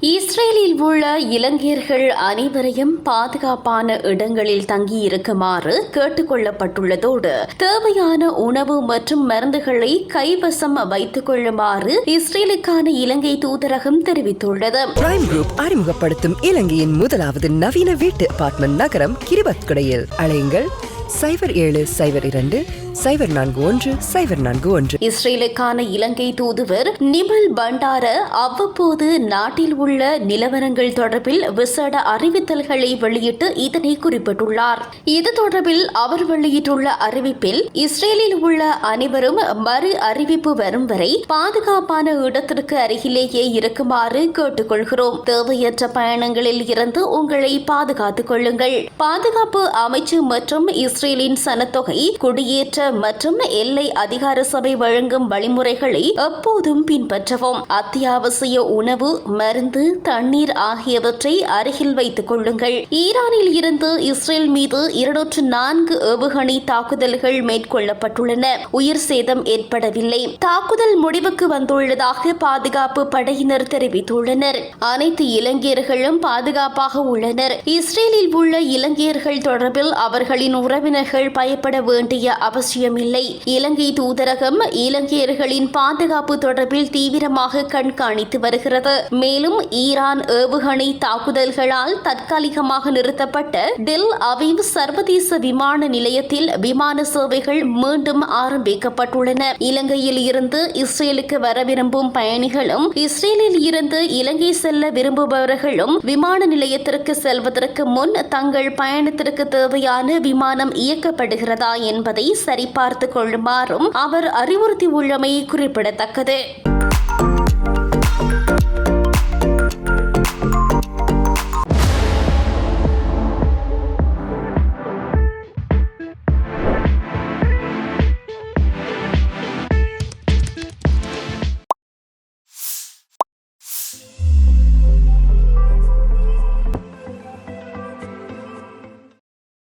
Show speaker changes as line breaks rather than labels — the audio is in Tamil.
இஸ்ரேலில் உள்ள இலங்கையர்கள் அனைவரையும் பாதுகாப்பான இடங்களில் தங்கியிருக்குமாறு கேட்டுக்கொள்ளப்பட்டுள்ளதோடு தேவையான உணவு மற்றும் மருந்துகளை கைவசம் வைத்துக் கொள்ளுமாறு இஸ்ரேலுக்கான இலங்கை தூதரகம் தெரிவித்துள்ளது.
பிரைம் குரூப் அறிமுகப்படுத்தும் இலங்கையின் முதலாவது நவீன வீட்டு அபார்ட்மெண்ட் நகரம் கிரிபத்குடையில். அழையுங்கள் சைபர் ஏழு சைபர் இரண்டு சைபர் நான்கு ஒன்று சைபர் நான்கு ஒன்று.
இஸ்ரேலுக்கான இலங்கை தூதுவர் நிமல் பண்டார அவ்வப்போது நாட்டில் உள்ள நிலவரங்கள் தொடர்பில் விசேட அறிவித்தல்களை வெளியிட்டு இதனை குறிப்பிட்டுள்ளார். இது தொடர்பில் அவர் வெளியிட்டுள்ள அறிவிப்பில் இஸ்ரேலில் உள்ள அனைவரும் மறு அறிவிப்பு வரும் வரை பாதுகாப்பான இடத்திற்கு அருகிலேயே இருக்குமாறு கேட்டுக்கொள்கிறோம். தேவையற்ற பயணங்களில் இருந்து உங்களை பாதுகாத்துக் கொள்ளுங்கள். பாதுகாப்பு அமைச்சு மற்றும் இஸ்ரேலின் சனத்தொகை குடியேற்ற மற்றும் எல்லை அதிகார சபை வழங்கும் வழிமுறைகளை எப்போதும் பின்பற்றவும். அத்தியாவசிய உணவு மருந்து தண்ணீர் ஆகியவற்றை அருகில் வைத்துக் கொள்ளுங்கள். ஈரானில் இருந்து இஸ்ரேல் மீது இருநூற்று நான்கு ஏவுகணை தாக்குதல்கள் மேற்கொள்ளப்பட்டுள்ளன. உயிர் சேதம் ஏற்படவில்லை. தாக்குதல் முடிவுக்கு வந்துள்ளதாக பாதுகாப்பு படையினர் தெரிவித்துள்ளனர். அனைத்து இலங்கையர்களும் பாதுகாப்பாக உள்ளனர். இஸ்ரேலில் உள்ள இலங்கையர்கள் தொடர்பில் அவர்களின் உறவினர்கள் பயப்பட வேண்டிய அவசியம் சாட்சியமில்லை இலங்கை தூதரகம் இலங்கையர்களின் பாதுகாப்பு தொடர்பில் தீவிரமாக கண்காணித்து வருகிறது. மேலும் ஈரான் ஏவுகணை தாக்குதல்களால் தற்காலிகமாக நிறுத்தப்பட்ட டெல் அவீவ் சர்வதேச விமான நிலையத்தில் விமான சேவைகள் மீண்டும் ஆரம்பிக்கப்பட்டுள்ளன. இலங்கையில் இருந்து இஸ்ரேலுக்கு வர விரும்பும் பயணிகளும் இஸ்ரேலில் இருந்து இலங்கை செல்ல விரும்புபவர்களும் விமான நிலையத்திற்கு செல்வதற்கு முன் தங்கள் பயணத்திற்கு தேவையான விமானம் இயக்கப்படுகிறதா என்பதை சரி சரிபார்த்துக் கொள்ளுமாறும் அவர் அறிவுறுத்தியுள்ளமை குறிப்பிடத்தக்கது.